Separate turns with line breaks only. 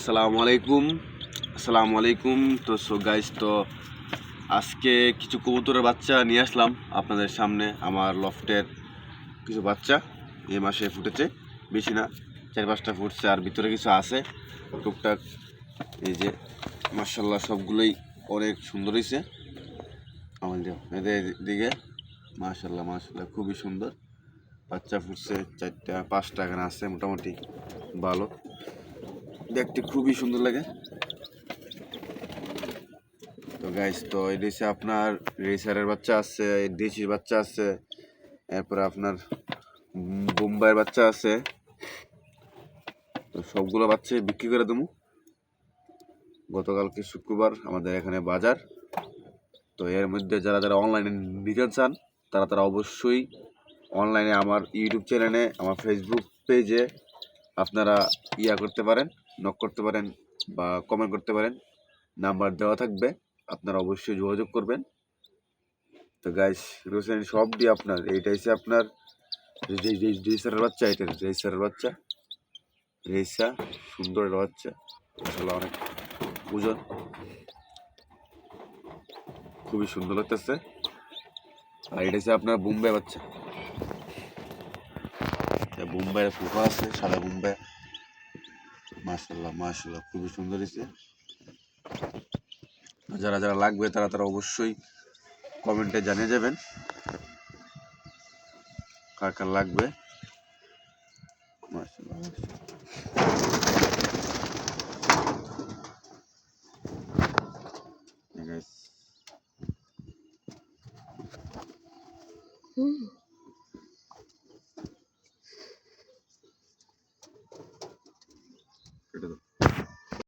আসসালামু আলাইকুম। আসসালামু আলাইকুম। তো সো গাইস তো আজকে কিছু কবুতরের বাচ্চা নিয়ে আসলাম আপনাদের সামনে, আমার লফটের কিছু বাচ্চা এ মাসে ফুটেছে, বেশি না, চার পাঁচটা ফুটছে আর ভিতরে কিছু আছে। টুকটাক এই যে মার্শাল্লাহ সবগুলোই অনেক সুন্দর হয়েছে আমার দিও এদের দিকে মার্শাল্লাহ মার্শাল্লাহ খুবই সুন্দর। বাচ্চা ফুটছে, চারটা, পাঁচটা এখানে আছে, মোটামুটি ভালো। দেখতে খুবই সুন্দর লাগে। তো গাইস তো এই দেশে আপনার রেসারের বাচ্চা আছে দেশির বাচ্চা আছে, এরপরে আপনার বোম্বাইয়ের বাচ্চা আছে। তো সবগুলো বাচ্চা বিক্রি করে দেবো। গতকালকে শুক্রবার আমাদের এখানে বাজার। তো এর মধ্যে যারা যারা অনলাইনে নিতে চান, তারা তারা অবশ্যই অনলাইনে আমার ইউটিউব চ্যানেলে আমার ফেসবুক পেজে আপনারা ইয়া করতে পারেন। নক করতে পারেন বা কমেন্ট করতে পারেন। নাম্বার দেওয়া থাকবে, আপনারা অবশ্যই যোগাযোগ করবেন। তো গাইস রোসেন দিয়ে আপনার এইটা হচ্ছে আপনার রেসারের বাচ্চা, এটা রেসারের বাচ্চা। রেসা, সুন্দর একটা বাচ্চা আসলে অনেক ওজন। খুবই সুন্দর লাগতেছে। আর এটা হচ্ছে আপনার বোম্বে বাচ্চা। বোম্বাইয়ের ফুফা আছে, সাদা বোম্বাই। মাসাল্লাহ মাসাল্লাহ খুবই সুন্দর হয়েছে। যারা যারা লাগবে তারা তারা অবশ্যই কমেন্টে জানিয়ে যাবেন কার কার লাগবে। Mm-hmm. perdón.